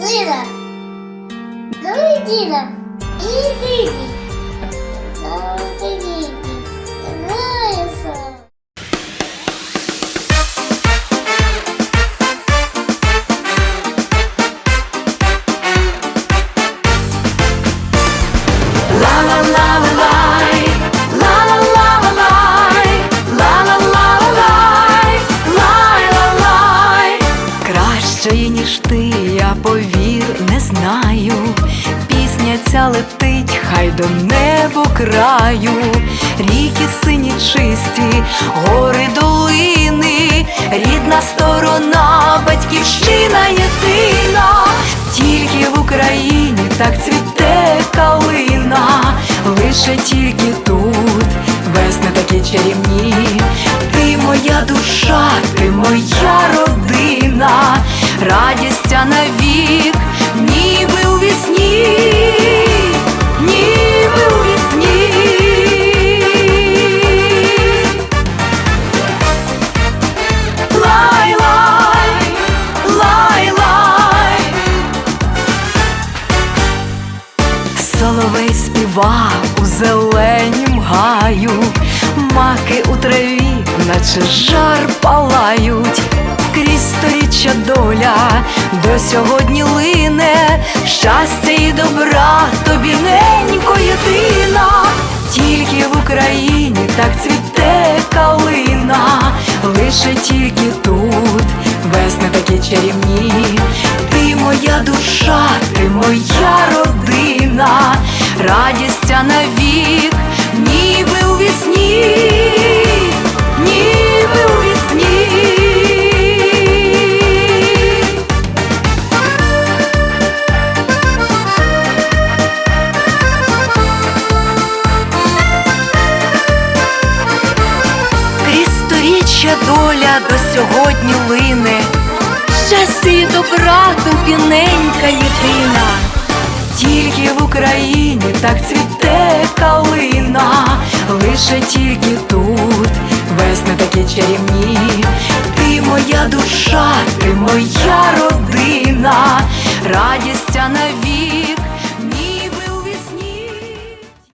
Сина, ну і на, і завтра не знаю. Пісня ця летить, хай до небо краю, ріки сині чисті, гори долини, рідна сторона, батьківщина єдина, тільки в Україні так цвіте калина, лише тільки тут, весни такі чарівні, ти моя душа, ти моя родина, радістя навік, Соловей співа у зеленім гаю, маки у траві, наче жар палають, крізь сторіччя доля до сьогодні лине, щастя і добра тобі ненько єдина, тільки в Україні так цвіте калина, лише тільки тут, весни такі чарівні, ти моя душа, ти моя родина, радістя навік, ніби у вісні, ніби у вісні. Крізь сторіччя доля до сьогодні лине, щастя добра тільки в Україні так цвіте калина, лише тільки тут, весни такі чарівні, ти моя душа, ти моя родина, навік.